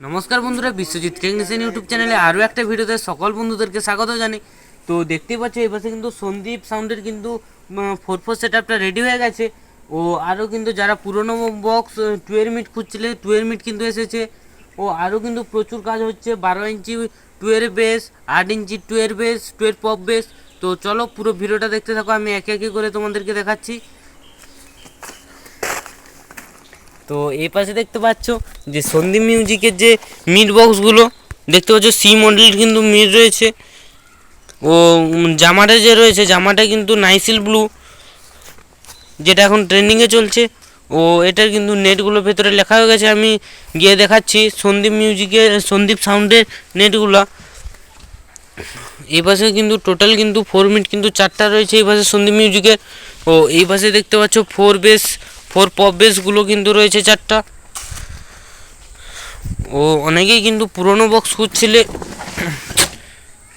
নমস্কার বন্ধুরা, Biswajit technician YouTube চ্যানেলে আরও একটা ভিডিওতে সকল বন্ধুদেরকে স্বাগত জানাই। তো দেখতেই পাচ্ছ, এই পাশে কিন্তু সন্দীপ সাউন্ডের কিন্তু ফোর ফোর সেট আপটা রেডি হয়ে গেছে। ও আরও কিন্তু যারা পুরনো বক্স টুয়েলভ মিট খুঁজছিলে টুয়েলভ মিট কিন্তু এসেছে। ও আরও কিন্তু প্রচুর কাজ হচ্ছে, বারো ইঞ্চি টুয়েলভ বেস আট inch twelve bass twelve pop bass তো চলো পুরো ভিডিওটা দেখতে থাকো, আমি একে একে করে তোমাদেরকে দেখাচ্ছি। তো এই পাশে দেখতে পাচ্ছ যে সন্দীপ মিউজিকের যে মিড বক্সগুলো, দেখতে পাচ্ছ সি মডেল কিন্তু মিড রয়েছে। ও জামাটা যে রয়েছে, জামাটা কিন্তু নাইসিল ব্লু, যেটা এখন ট্রেন্ডিংয়ে চলছে। ও, এটার কিন্তু নেটগুলো ভেতরে লেখা হয়ে গেছে, আমি গিয়ে দেখাচ্ছি সন্দীপ মিউজিকের, সন্দীপ সাউন্ডের নেটগুলো এই পাশে কিন্তু টোটাল কিন্তু ফোর মিনিট কিন্তু চারটা রয়েছে এই পাশে সন্দীপ মিউজিকের। ও, এই পাশে দেখতে পাচ্ছ ফোর বেস ফোর পপ বেসগুলো কিন্তু রয়েছে চারটা। ও, অনেকেই কিন্তু পুরনো বক্স খুঁজছিলে।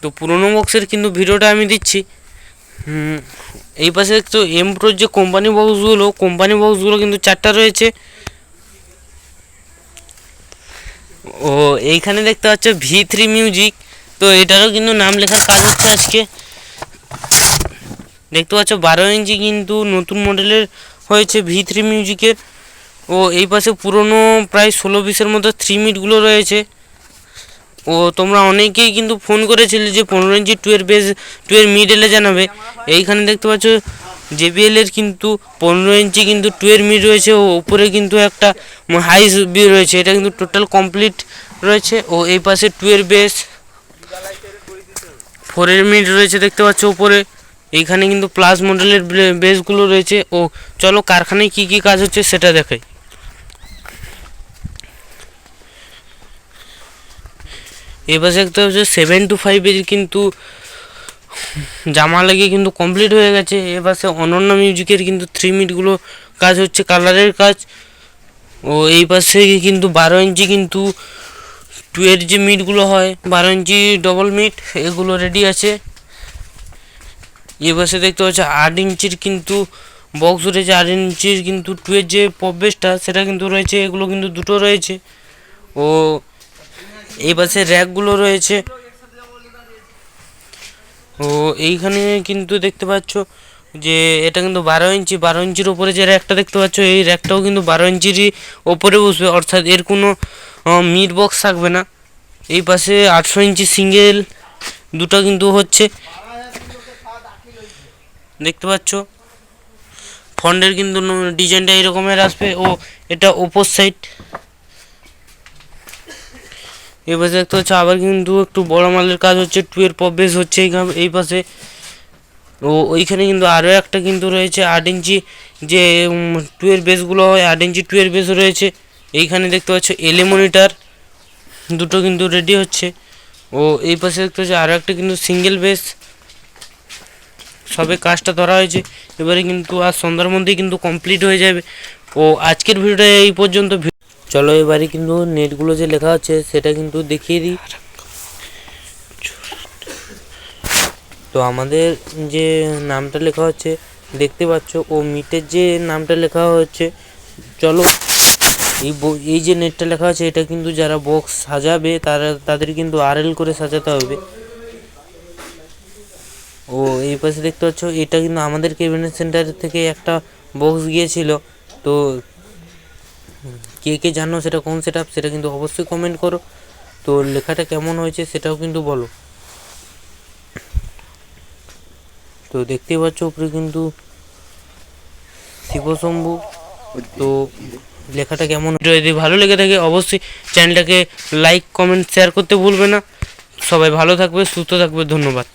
তো পুরনো বক্সের কিন্তু ভিডিওটা আমি দিচ্ছি। এই পাশে তো এম প্রোর যে কোম্পানি বক্সগুলো কোম্পানি বক্সগুলো কিন্তু চারটা রয়েছে। ও, এইখানে দেখতে পাচ্ছ ভি থ্রি মিউজিক তো এটারও কিন্তু নাম লেখার কাজ হচ্ছে আজকে। দেখতে পাচ্ছ বারো ইঞ্চি কিন্তু নতুন মডেলের হয়েছে ভি থ্রি মিউজিকের ও এই পাশে পুরনো প্রায় ষোলো বিশের মতো থ্রি মিটগুলো রয়েছে। ও তোমরা অনেকেই কিন্তু ফোন করেছিলে যে পনেরো ইঞ্চি টুয়ের বেস টুয়ের মিড এলে জানাবে। এইখানে দেখতে পাচ্ছ জেবিএল এর কিন্তু পনেরো ইঞ্চি কিন্তু টুয়ের মিড রয়েছে। ও উপরে কিন্তু একটা হাই বি রয়েছে। এটা কিন্তু টোটাল কমপ্লিট রয়েছে। ও এই পাশে টুয়ের বেস ফোরের মিড রয়েছে দেখতে পাচ্ছ উপরে। এইখানে কিন্তু প্লাস মডেলের বেসগুলো রয়েছে। ও, চলো কারখানায় কি কি কাজ হচ্ছে সেটা দেখাই। এবার দেখতে হচ্ছে সেভেন টু ফাইভের কিন্তু জামা লাগিয়ে কিন্তু কমপ্লিট হয়ে গেছে। এবার সে অনন্য মিউজিকের কিন্তু থ্রি মিটগুলো কাজ হচ্ছে কালারের কাজ। ও, এই পাশে কিন্তু বারো ইঞ্চি কিন্তু টুয়ের যে মিটগুলো হয়। বারো ইঞ্চি ডবল মিট এগুলো রেডি আছে। এ পাশে দেখতে পাচ্ছি আট ইঞ্চির কিন্তু বক্স রয়েছে আট ইঞ্চির কিন্তু টুয়ের যে পবেসটা সেটা কিন্তু রয়েছে, এগুলো কিন্তু দুটো রয়েছে। ও, এই পাশে র্যাকগুলো রয়েছে। ও, এইখানে কিন্তু দেখতে পাচ্ছ যে এটা কিন্তু বারো ইঞ্চি, বারো ইঞ্চির ওপরে যে র্যাকটা দেখতে পাচ্ছ, এই র্যাকটাও কিন্তু বারো ইঞ্চিরই ওপরে বসবে, অর্থাৎ এর কোনো মিড বক্স থাকবে না। এই পাশে আটশো ইঞ্চি সিঙ্গেল দুটো কিন্তু হচ্ছে। দেখতে পাচ্ছ? ফন্ডের কিন্তু ডিজাইনটা এরকমের আসবে। ও, এটা ওপর সাইড এই পাশে দেখতে পাচ্ছ, আবার কিন্তু একটু বড় মালের কাজ হচ্ছে টুয়ের পবেস হচ্ছে এই পাশে। ও, ওইখানে কিন্তু আরও একটা কিন্তু রয়েছে, আট ইঞ্চি যে টুয়ের বেসগুলো হয় আট ইঞ্চি টুয়ের বেস রয়েছে। এইখানে দেখতে পাচ্ছ এলে মনিটার দুটো কিন্তু রেডি হচ্ছে। ও, এই পাশে দেখতে পাচ্ছ, আরও একটা কিন্তু সিঙ্গেল বেস সবে কাজটা ধরা হয়েছে। এবারে কিন্তু আর সন্ধ্যার মধ্যেই কিন্তু কমপ্লিট হয়ে যাবে। ও আজকের ভিডিওটা এই পর্যন্ত। চলো এবারে কিন্তু নেটগুলো যে লেখা হচ্ছে সেটা কিন্তু দেখিয়ে দিই। তো আমাদের যে নামটা লেখা হচ্ছে, দেখতে পাচ্ছ, ও মিটের যে নামটা লেখা হচ্ছে, চলো, এই এই যে নেটটা লেখা আছে, এটা কিন্তু যারা বক্স সাজাবে, তারা, তাদের কিন্তু আরএল করে সাজাতে হবে। ও, এই পাশে দেখতে পাচ্ছ, এটা কিন্তু আমাদের কেবিনেট সেন্টার থেকে একটা বক্স গিয়েছিল। তো, কে কে জানো সেটা কোন সেট সেটা কিন্তু অবশ্যই কমেন্ট করো। তো, লেখাটা কেমন হয়েছে সেটাও কিন্তু বলো। তো দেখতেই পাচ্ছ উপরে কিন্তু শিবশম্ভু। তো, লেখাটা কেমন যদি ভালো লেগে থাকে, অবশ্যই চ্যানেলটাকে লাইক কমেন্ট শেয়ার করতে ভুলবে না। সবাই ভালো থাকবে, সুস্থ থাকবে, ধন্যবাদ।